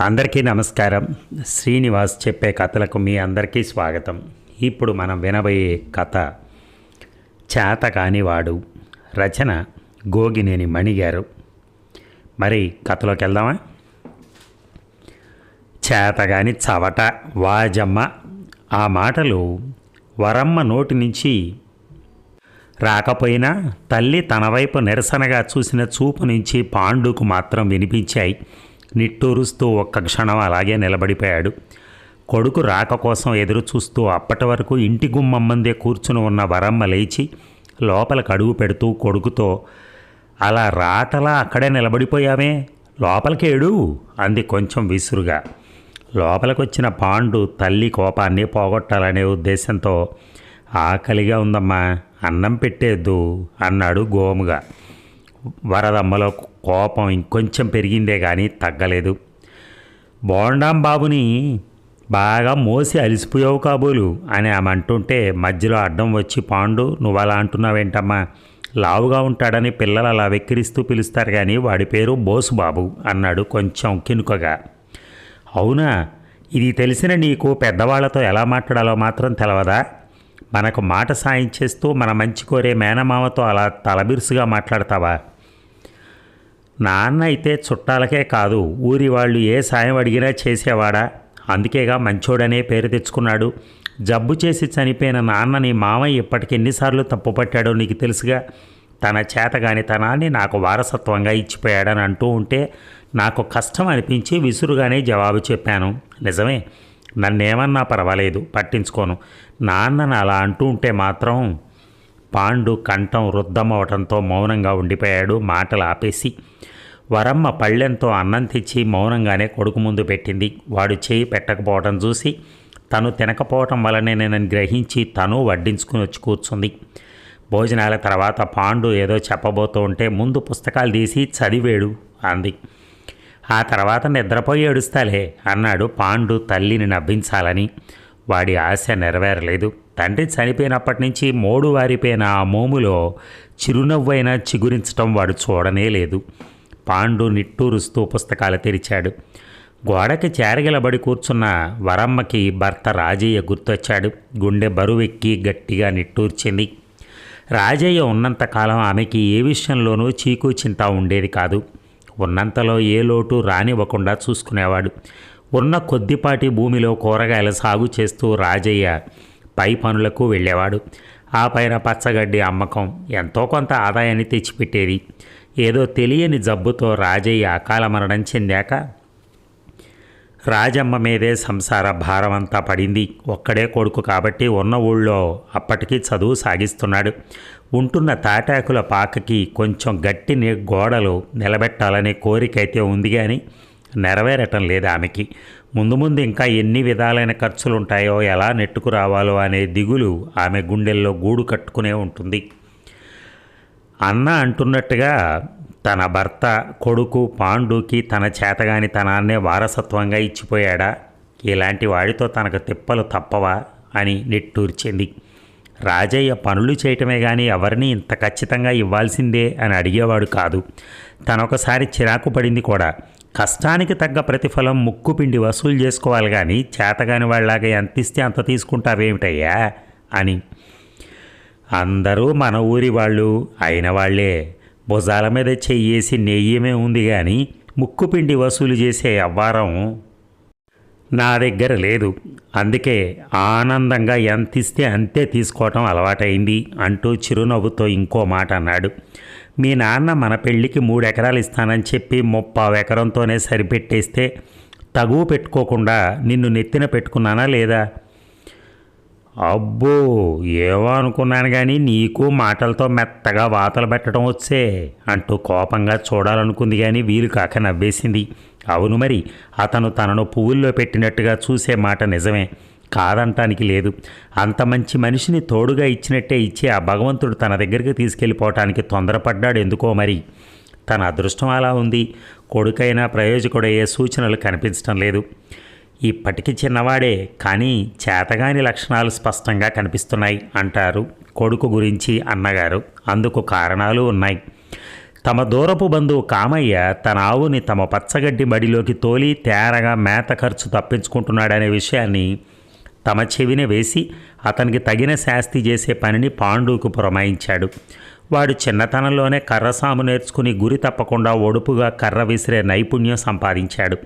అందరికీ నమస్కారం. శ్రీనివాస్ చెప్పే కథలకు మీ అందరికీ స్వాగతం. ఇప్పుడు మనం వినబోయే కథ చేత కానివాడు రచన గోగినేని మణిగారు మరి కథలోకి వెళ్దామా? చేత కాని చవట వాజమ్మ ఆ మాటలు వరమ్మ నోటి నుంచి రాకపోయినా తల్లి తన వైపు నిరసనగా చూసిన చూపు నుంచి పాండుకు మాత్రం వినిపించాయి. నిట్టూరుస్తూ ఒక్క క్షణం అలాగే నిలబడిపోయాడు. కొడుకు రాక కోసం ఎదురు చూస్తూ అప్పటి వరకు ఇంటి గుమ్మం ముందే కూర్చుని ఉన్న వరమ్మ లేచి లోపలికి అడుగు పెడుతూ కొడుకుతో అలా రాటలా అక్కడే నిలబడిపోయావే? లోపలికి ఏడు అంది కొంచెం విసురుగా. లోపలికొచ్చిన పాండు తల్లి కోపాన్ని పోగొట్టాలనే ఉద్దేశంతో ఆకలిగా ఉందమ్మా అన్నం పెట్టేద్దు అన్నాడు గోముగా. వరదమ్మలో కోపం ఇంకొంచెం పెరిగిందే కానీ తగ్గలేదు. బోండాం బాబుని బాగా మోసి అలిసిపోయావు కాబోలు అని ఆమె అంటుంటే మధ్యలో అడ్డం వచ్చి పాండు నువ్వు అలా అంటున్నావేంటమ్మా? లావుగా ఉంటాడని పిల్లలు అలా వెక్కిరిస్తూ పిలుస్తారు కానీ వాడి పేరు బోసు బాబు అన్నాడు కొంచెం కినుకగా. అవునా? ఇది తెలిసిన నీకు పెద్దవాళ్ళతో ఎలా మాట్లాడాలో మాత్రం తెలవదా? మనకు మాట సాయం చేస్తూ మన మంచి కోరే మేనమామతో అలా తలబిరుసుగా మాట్లాడతావా? నాన్న అయితే చుట్టాలకే కాదు ఊరి వాళ్ళు ఏ సాయం అడిగినా చేసేవాడా? అందుకేగా మంచోడనే పేరు తెచ్చుకున్నాడు. జబ్బు చేసి చనిపోయిన నాన్నని మామయ్య ఇప్పటికి ఎన్నిసార్లు తప్పుపట్టాడో నీకు తెలుసుగా? తన చేతగానితనాన్ని నాకు వారసత్వంగా ఇచ్చిపోయాడని అంటూ ఉంటే నాకు కష్టం అనిపించి విసురుగానే జవాబు చెప్పాను. నిజమే నన్నేమన్నా పర్వాలేదు పట్టించుకోను. నాన్నని అలా అంటూ ఉంటే మాత్రం పాండు కంఠం రుద్దమవటంతో మౌనంగా ఉండిపోయాడు మాటలు ఆపేసి. వరమ్మ పళ్ళెంతో అన్నం తెచ్చి మౌనంగానే కొడుకు ముందు పెట్టింది. వాడు చేయి పెట్టకపోవటం చూసి తను తినకపోవటం వల్లనే నేను గ్రహించి తను వడ్డించుకుని వచ్చి కూర్చుంది. భోజనాల తర్వాత పాండు ఏదో చెప్పబోతూ ఉంటే ముందు పుస్తకాలు తీసి చదివేడు అంది. ఆ తర్వాత నిద్రపోయి ఏడుస్తాలే అన్నాడు పాండు తల్లిని నవ్వించాలని. వాడి ఆశ నెరవేరలేదు. తండ్రి చనిపోయినప్పటి నుంచి మోడు వారిపోయిన ఆ మోములో చిరునవ్వైనా చిగురించటం వాడు చూడనే లేదు. పాండు నిట్టూరుస్తూ పుస్తకాలు తెరిచాడు. గోడకి చేరగిలబడి కూర్చున్న వరమ్మకి భర్త రాజయ్య గుర్తొచ్చాడు. గుండె బరువెక్కి గట్టిగా నిట్టూర్చింది. రాజయ్య ఉన్నంతకాలం ఆమెకి ఏ విషయంలోనూ చీకు చింత ఉండేది కాదు. ఉన్నంతలో ఏ లోటు రానివ్వకుండా చూసుకునేవాడు. ఉన్న కొద్దిపాటి భూమిలో కూరగాయల సాగు చేస్తూ రాజయ్య పై పనులకు వెళ్ళేవాడు. ఆ పైన పచ్చగడ్డి అమ్మకం ఎంతో కొంత ఆదాయాన్ని తెచ్చిపెట్టేది. ఏదో తెలియని జబ్బుతో రాజయ్య అకాల మరణం చెందాక రాజమ్మ మీదే సంసార భారమంతా పడింది. ఒక్కడే కొడుకు కాబట్టి ఉన్న ఊళ్ళో అప్పటికీ చదువు సాగిస్తున్నాడు. ఉంటున్న తాటాకుల పాకకి కొంచెం గట్టి గోడలు నిలబెట్టాలనే కోరికైతే ఉంది కానీ నెరవేరటం లేదు ఆమెకి. ముందు ముందు ఇంకా ఎన్ని విధాలైన ఖర్చులు ఉంటాయో ఎలా నెట్టుకు రావాలో అనే దిగులు ఆమె గుండెల్లో గూడు కట్టుకునే ఉంటుంది. అన్న అంటున్నట్టుగా తన భర్త కొడుకు పాండుకి తన చేతగాని తనాన్నే వారసత్వంగా ఇచ్చిపోయాడా? ఇలాంటి వాడితో తనకు తిప్పలు తప్పవా? అని నిట్టూర్చింది. రాజయ్య పనులు చేయటమే కానీ ఎవరిని ఇంత ఖచ్చితంగా ఇవ్వాల్సిందే అని అడిగేవాడు కాదు. తనొకసారి చిరాకు పడింది కూడా. కష్టానికి తగ్గ ప్రతిఫలం ముక్కుపిండి వసూలు చేసుకోవాలి కానీ చేతగాని వాళ్ళలాగా ఎంత ఇస్తే అంత తీసుకుంటావేమిటయ్యా? అని. అందరూ మన ఊరి వాళ్ళు అయిన వాళ్ళే. భుజాల మీద చెయ్యేసి నెయ్యమే ఉంది కానీ ముక్కుపిండి వసూలు చేసే అవ్వారం నా దగ్గర లేదు. అందుకే ఆనందంగా ఎంత ఇస్తే అంతే తీసుకోవటం అలవాటైంది అంటూ చిరునవ్వుతో ఇంకో మాట అన్నాడు. మీ నాన్న మన పెళ్ళికి మూడెకరాలు ఇస్తానని చెప్పి ముప్పావు ఎకరంతోనే సరిపెట్టేస్తే తగువ పెట్టుకోకుండా నిన్ను నెత్తిన పెట్టుకున్నానా లేదా? అబ్బో ఏవో అనుకున్నాను కానీ నీకు మాటలతో మెత్తగా వాతలు పెట్టడం వచ్చే అంటూ కోపంగా చూడాలనుకుంది కానీ వీలు కాక నవ్వేసింది. అవును మరి అతను తనను పువ్వుల్లో పెట్టినట్టుగా చూసే మాట నిజమే. కాదంటానికి లేదు. అంత మంచి మనిషిని తోడుగా ఇచ్చినట్టే ఇచ్చి ఆ భగవంతుడు తన దగ్గరికి తీసుకెళ్ళిపోవటానికి తొందరపడ్డాడు ఎందుకో మరి? తన అదృష్టం అలా ఉంది. కొడుకైనా ప్రయోజకుడయ్యే సూచనలు కనిపించడం లేదు. ఇప్పటికి చిన్నవాడే కానీ చేతగాని లక్షణాలు స్పష్టంగా కనిపిస్తున్నాయి అంటారు కొడుకు గురించి అన్నగారు. అందుకు కారణాలు ఉన్నాయి. తమ దూరపు బంధువు కామయ్య తన ఆవుని తమ పచ్చగడ్డి బడిలోకి తోలి తేరగా మేత ఖర్చు తప్పించుకుంటున్నాడనే విషయాన్ని తమ చెవిన వేసి అతనికి తగిన శాస్తి చేసే పనిని పాండుకు పురమాయించాడు. వాడు చిన్నతనంలోనే కర్రసాము నేర్చుకుని గురి తప్పకుండా ఒడుపుగా కర్ర విసిరే నైపుణ్యం సంపాదించాడు.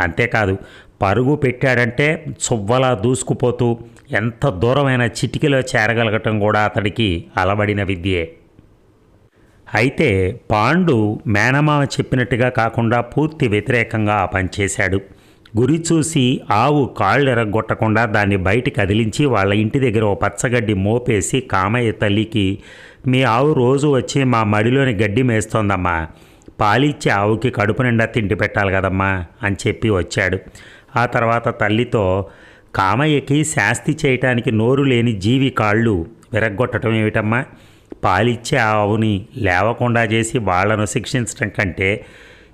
అంతేకాదు పరుగు పెట్టాడంటే చువ్వలా దూసుకుపోతూ ఎంత దూరమైన చిటికలో చేరగలగటం కూడా అతడికి అలవడిన విద్యే. అయితే పాండు మేనమామ చెప్పినట్టుగా కాకుండా పూర్తి వ్యతిరేకంగా పనిచేశాడు చేశాడు. గురి చూసి ఆవు కాళ్ళెరగొట్టకుండా దాన్ని బయటికి కదిలించి వాళ్ళ ఇంటి దగ్గర ఓ పచ్చగడ్డి మోపేసి కామయ్య తల్లికి మీ ఆవు రోజు వచ్చి మా మడిలోని గడ్డి మేస్తోందమ్మా. పాలిచ్చే ఆవుకి కడుపు నిండా తిండి పెట్టాలి కదమ్మా అని చెప్పి వచ్చాడు. ఆ తర్వాత తల్లితో కామయ్యకి శాస్తి చేయటానికి నోరు లేని జీవి కాళ్ళు విరగ్గొట్టడం ఏమిటమ్మా? పాలిచ్చే ఆవుని లేవకుండా చేసి వాళ్ళను శిక్షించడం కంటే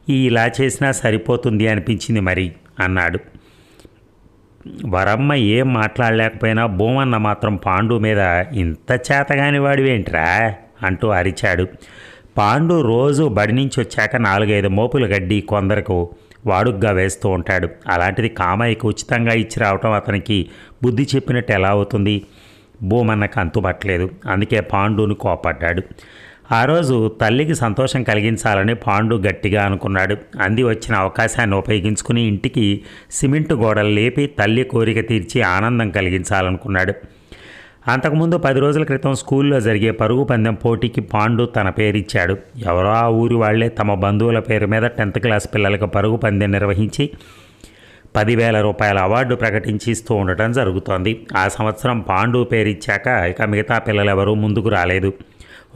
ఈ ఇలా చేసినా సరిపోతుంది అనిపించింది మరి. అన్నాడు. వరమ్మ ఏం మాట్లాడలేకపోయినా భూమన్న మాత్రం పాండు మీద ఇంత చేతగాని వాడివేంట్రా అంటూ అరిచాడు. పాండు రోజు బడి నుంచి వచ్చాక నాలుగైదు మోపులు గడ్డి కొందరకు వాడుగ్గా వేస్తూ ఉంటాడు. అలాంటిది కామాయికి ఉచితంగా ఇచ్చి రావటం అతనికి బుద్ధి చెప్పినట్టు ఎలా అవుతుంది? భూమన్నకు అంతుపట్టలేదు అందుకే పాండును కోపడ్డాడు. ఆ రోజు తల్లికి సంతోషం కలిగించాలని పాండు గట్టిగా అనుకున్నాడు. అంది వచ్చిన అవకాశాన్ని ఉపయోగించుకుని ఇంటికి సిమెంటు గోడలు లేపి తల్లి కోరిక తీర్చి ఆనందం కలిగించాలనుకున్నాడు. అంతకుముందు పది రోజుల క్రితం స్కూల్లో జరిగే పరుగు పందెం పోటీకి పాండు తన పేరిచ్చాడు. ఎవరో ఆ ఊరి వాళ్ళే తమ బంధువుల పేరు మీద టెన్త్ క్లాస్ పిల్లలకు పరుగు పందెం నిర్వహించి పదివేల రూపాయల అవార్డు ప్రకటించి ఇస్తూ ఉండటం జరుగుతోంది. ఆ సంవత్సరం పాండు పేరిచ్చాక ఇక మిగతా పిల్లలెవరూ ముందుకు రాలేదు.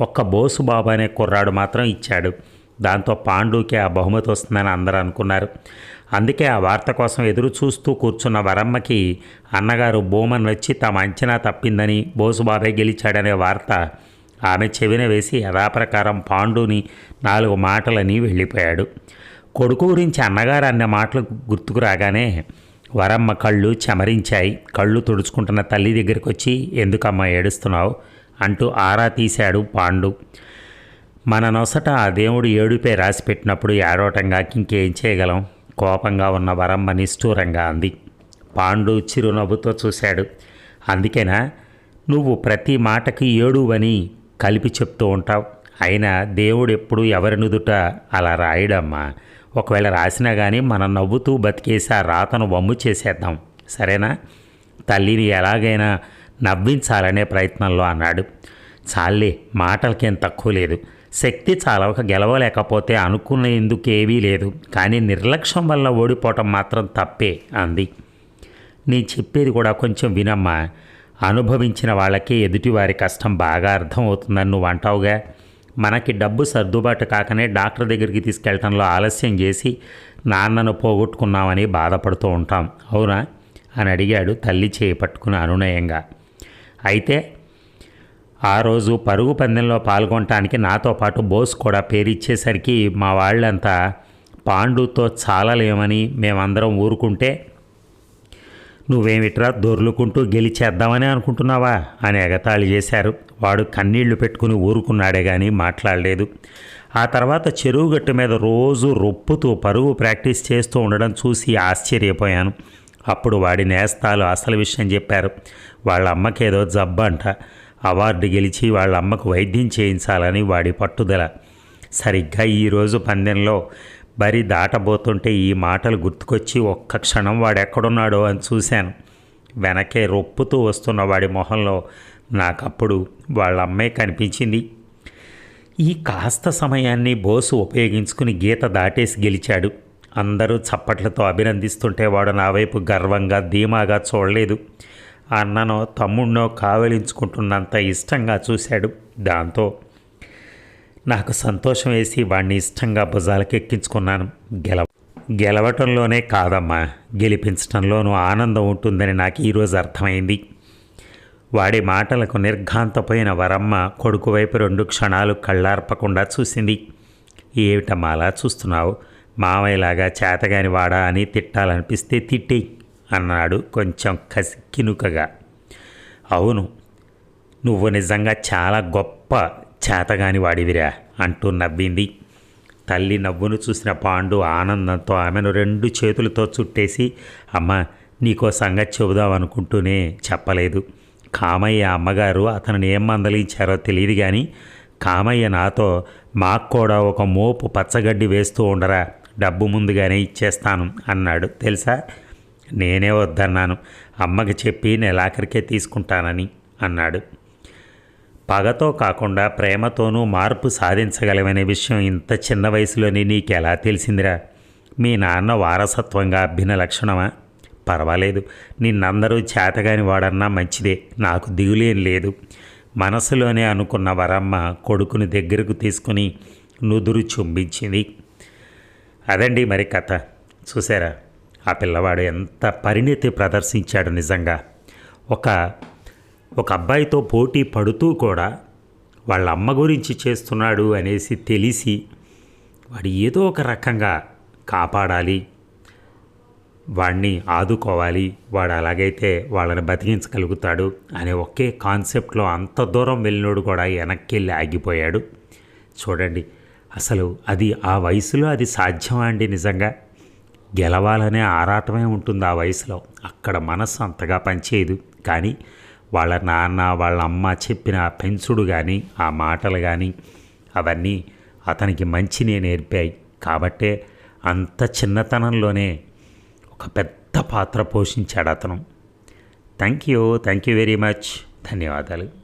ఒక్క బోసుబాబు అనే కుర్రాడు మాత్రం ఇచ్చాడు. దాంతో పాండుకి ఆ బహుమతి వస్తుందని అందరూ అనుకున్నారు. అందుకే ఆ వార్త కోసం ఎదురు చూస్తూ కూర్చున్న వరమ్మకి అన్నగారు బోమన్ వచ్చి తమ అంచనా తప్పిందని బోసుబాబే గెలిచాడనే వార్త ఆమె చెవిన వేసి యథాప్రకారం పాండుని నాలుగు మాటలని వెళ్ళిపోయాడు. కొడుకు గురించి అన్నగారు అన్న మాటలు గుర్తుకు రాగానే వరమ్మ కళ్ళు చెమరించాయి. కళ్ళు తుడుచుకుంటున్న తల్లి దగ్గరికి వచ్చి ఎందుకమ్మా ఏడుస్తున్నావు? అంటూ ఆరా తీశాడు పాండు. మన నొసట ఆ దేవుడు ఏడుపే రాసి పెట్టినప్పుడు ఏడవటంగా ఇంకేం చేయగలం? కోపంగా ఉన్న వరమ్మ నిష్ఠూరంగా అంది. పాండు చిరునవ్వుతో చూశాడు. అందుకేనా? నువ్వు ప్రతి మాటకి ఏడువని కలిపి చెప్తూ ఉంటావు. అయినా దేవుడు ఎప్పుడు ఎవరి నుదుట అలా రాయడమ్మా. ఒకవేళ రాసినా కానీ మనం నవ్వుతూ బతికేసి ఆ రాతను వమ్ము చేసేద్దాం. సరేనా? తల్లిని ఎలాగైనా నవ్వించాలనే ప్రయత్నంలో అన్నాడు. చాలే మాటలకేం తక్కువ లేదు. శక్తి చాలవక గెలవలేకపోతే అనుకునేందుకు ఏవీ లేదు. కానీ నిర్లక్ష్యం వల్ల ఓడిపోవటం మాత్రం తప్పే అంది. నీ చెప్పేది కూడా కొంచెం వినమ్మా. అనుభవించిన వాళ్ళకి ఎదుటివారి కష్టం బాగా అర్థమవుతుందని నువ్వు అంటావుగా? మనకి డబ్బు సర్దుబాటు కాకనే డాక్టర్ దగ్గరికి తీసుకెళ్ళటంలో ఆలస్యం చేసి నాన్నను పోగొట్టుకున్నామని బాధపడుతూ ఉంటాం. అవునా? అని అడిగాడు తల్లి చేయి పట్టుకుని అనునయంగా. అయితే ఆ రోజు పరుగు పందెంలో పాల్గొనటానికి నాతో పాటు బోస్ కూడా పేరిచ్చేసరికి మా వాళ్ళంతా పాండుతో చాలలేమని మేమందరం ఊరుకుంటే నువ్వేమిట్రా దొర్లుకుంటూ గెలిచేద్దామని అనుకుంటున్నావా? అని ఎగతాళి చేశారు. వాడు కన్నీళ్ళు పెట్టుకుని ఊరుకున్నాడే కానీ మాట్లాడలేదు. ఆ తర్వాత చెరువు గట్టు మీద రోజు రొప్పుతూ పరుగు ప్రాక్టీస్ చేస్తూ ఉండడం చూసి ఆశ్చర్యపోయాను. అప్పుడు వాడి నేస్తాలు అసలు విషయం చెప్పారు. వాళ్ళ అమ్మకేదో జబ్బంట. అవార్డు గెలిచి వాళ్ళ అమ్మకు వైద్యం చేయించాలని వాడి పట్టుదల. సరిగ్గా ఈరోజు పందెంలో బరి దాటబోతుంటే ఈ మాటలు గుర్తుకొచ్చి ఒక్క క్షణం వాడెక్కడున్నాడో అని చూశాను. వెనకే రొప్పుతూ వస్తున్న వాడి మొహంలో నాకప్పుడు వాళ్ళ అమ్మాయి కనిపించింది. ఈ కాస్త సమయాన్ని బోసు ఉపయోగించుకుని గీత దాటేసి గెలిచాడు. అందరూ చప్పట్లతో అభినందిస్తుంటే వాడు నా వైపు గర్వంగా ధీమాగా చూడలేదు. అన్ననో తమ్ముడినో కావలించుకుంటున్నంత ఇష్టంగా చూశాడు దాంతో. నాకు సంతోషం వేసి వాణ్ణి ఇష్టంగా భుజాలకు ఎక్కించుకున్నాను గెలవ గెలవటంలోనే కాదమ్మా గెలిపించటంలోనూ ఆనందం ఉంటుందని నాకు ఈరోజు అర్థమైంది. వాడి మాటలకు నిర్ఘాంతపోయిన వరమ్మ కొడుకు వైపు రెండు క్షణాలు కళ్ళార్పకుండా చూసింది. ఏమిటమ్మా అలా చూస్తున్నావు? మామయ్యలాగా చేతగాని వాడా అని తిట్టాలనిపిస్తే తిట్టి అన్నాడు కొంచెం కసి కినుకగా అవును నువ్వు నిజంగా చాలా గొప్ప చేతగాని వాడివిరా అంటూ నవ్వింది. తల్లి నవ్వును చూసిన పాండు ఆనందంతో ఆమెను రెండు చేతులతో చుట్టేసి అమ్మ నీకో సంగతి చెబుదాం అనుకుంటూనే చెప్పలేదు. కామయ్య అమ్మగారు అతనిని ఏం మందలించారో తెలియదు కానీ కామయ్య నాతో మాకు కూడా ఒక మోపు పచ్చగడ్డి వేస్తూ ఉండరా డబ్బు ముందుగానే ఇచ్చేస్తాను అన్నాడు. తెలుసా? నేనే వద్దన్నాను. అమ్మకి చెప్పి నెలాఖరికే తీసుకుంటానని అన్నాడు. పగతో కాకుండా ప్రేమతోనూ మార్పు సాధించగలమనే విషయం ఇంత చిన్న వయసులోనే నీకెలా తెలిసిందిరా? మీ నాన్న వారసత్వంగా అబ్బిన లక్షణమా? పర్వాలేదు. నిన్నందరూ చేతగాని వాడన్నా మంచిదే. నాకు దిగులేం లేదు. మనసులోనే అనుకున్న వరమ్మ కొడుకుని దగ్గరకు తీసుకుని నుదురు చుంబించింది. అదండి మరి కథ. చూసారా? ఆ పిల్లవాడు ఎంత పరిణితి ప్రదర్శించాడు నిజంగా. ఒక ఒక అబ్బాయితో పోటీ పడుతూ కూడా వాళ్ళ అమ్మ గురించి చేస్తున్నాడు అనేసి తెలిసి వాడు ఏదో ఒక రకంగా కాపాడాలి వాడిని ఆదుకోవాలి వాడు అలాగైతే వాళ్ళని బతికించగలుగుతాడు అనే ఒకే కాన్సెప్ట్లో అంత దూరం వెళ్ళినోడు కూడా వెనక్కి వెళ్ళి ఆగిపోయాడు. చూడండి అసలు అది ఆ వయసులో అది సాధ్యమా అండి నిజంగా? గెలవాలనే ఆరాటమే ఉంటుంది ఆ వయసులో. అక్కడ మనస్సు అంతగా పనిచేయదు. కానీ వాళ్ళ నాన్న వాళ్ళ అమ్మ చెప్పిన ఆ పెంచుడు కానీ ఆ మాటలు కానీ అవన్నీ అతనికి మంచినే నేర్పాయి. కాబట్టే అంత చిన్నతనంలోనే ఒక పెద్ద పాత్ర పోషించాడు అతను. Thank you. Thank you very much. ధన్యవాదాలు.